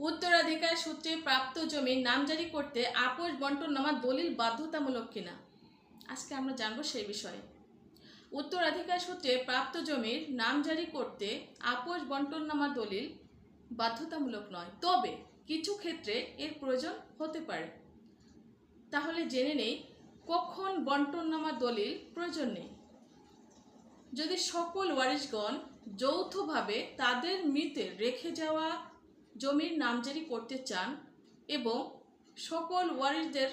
উত্তরাধিকার সূত্রে প্রাপ্ত জমির নামজারি করতে আপোষ বন্টননামা দলিল বাধ্যতামূলক কিনা? আজকে আমরা জানব সেই বিষয়ে। উত্তরাধিকার সূত্রে প্রাপ্ত জমির নামজারি করতে আপোষ বন্টননামা দলিল বাধ্যতামূলক নয়। তবে কিছু ক্ষেত্রে এর প্রয়োজন হতে পারে। তাহলে জেনে নেই, কখন বন্টন বন্টননামা দলিল প্রয়োজন নেই? যদি সকল ওয়ারিশগণ যৌথভাবে তাদের মৃতে রেখে যাওয়া জমির নামজারি করতে চান এবং সকল ওয়ারিশদের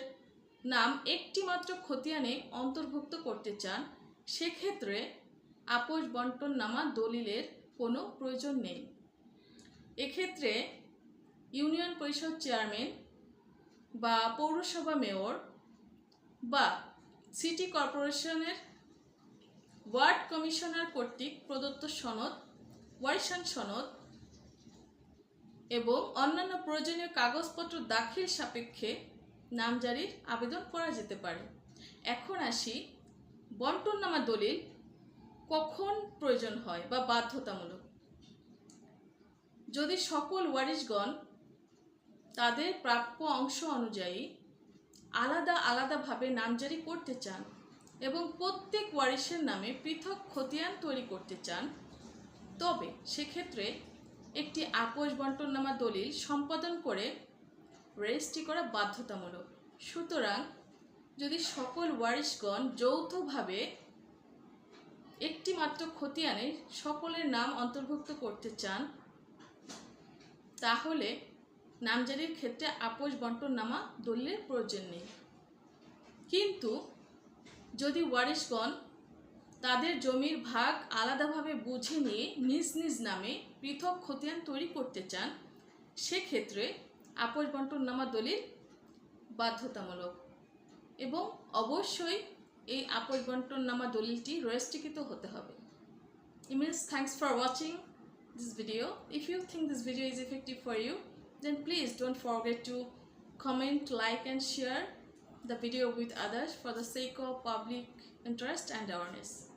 নাম একটিমাত্র খতিয়ানে অন্তর্ভুক্ত করতে চান, সেক্ষেত্রে আপোষ বন্টন নামা দলিলের কোনো প্রয়োজন নেই। এক্ষেত্রে ইউনিয়ন পরিষদ চেয়ারম্যান বা পৌরসভা মেয়র বা সিটি কর্পোরেশনের ওয়ার্ড কমিশনার কর্তৃক প্রদত্ত সনদ ওয়ারিশান সনদ এবং অন্যান্য প্রয়োজনীয় কাগজপত্র দাখিল সাপেক্ষে নামজারির আবেদন করা যেতে পারে। এখন আসি বন্টননামা দলিল কখন প্রয়োজন হয় বা বাধ্যতামূলক? যদি সকল ওয়ারিশগণ তাদের প্রাপ্য অংশ অনুযায়ী আলাদা আলাদাভাবে নামজারি করতে চান এবং প্রত্যেক ওয়ারিশের নামে পৃথক খতিয়ান তৈরি করতে চান, তবে সেক্ষেত্রে একটি আপোষ বন্টননামা দলিল সম্পাদন করে রেজিস্ট্রি করা বাধ্যতামূলক। সুতরাং যদি সকল ওয়ারিশগণ যৌথভাবে একটি মাত্র খতিয়ানে সকলের নাম অন্তর্ভুক্ত করতে চান, তাহলে নামজারির ক্ষেত্রে আপোষ বন্টননামা দলিলের প্রয়োজন নেই। কিন্তু যদি ওয়ারিশগণ তাদের জমির ভাগ আলাদাভাবে বুঝে নিয়ে নিজ নিজ নামে পৃথক খতিয়ান তৈরি করতে চান, সেক্ষেত্রে আপোষ বন্টননামা দলিল বাধ্যতামূলক। এবং অবশ্যই এই আপোষ বন্টননামা দলিলটি রেজিস্ট্রিকৃত হতে হবে। ইমিনস thanks for watching this video if you think this video is effective for you then please don't forget to comment like and share the video with others for the sake of public interest and awareness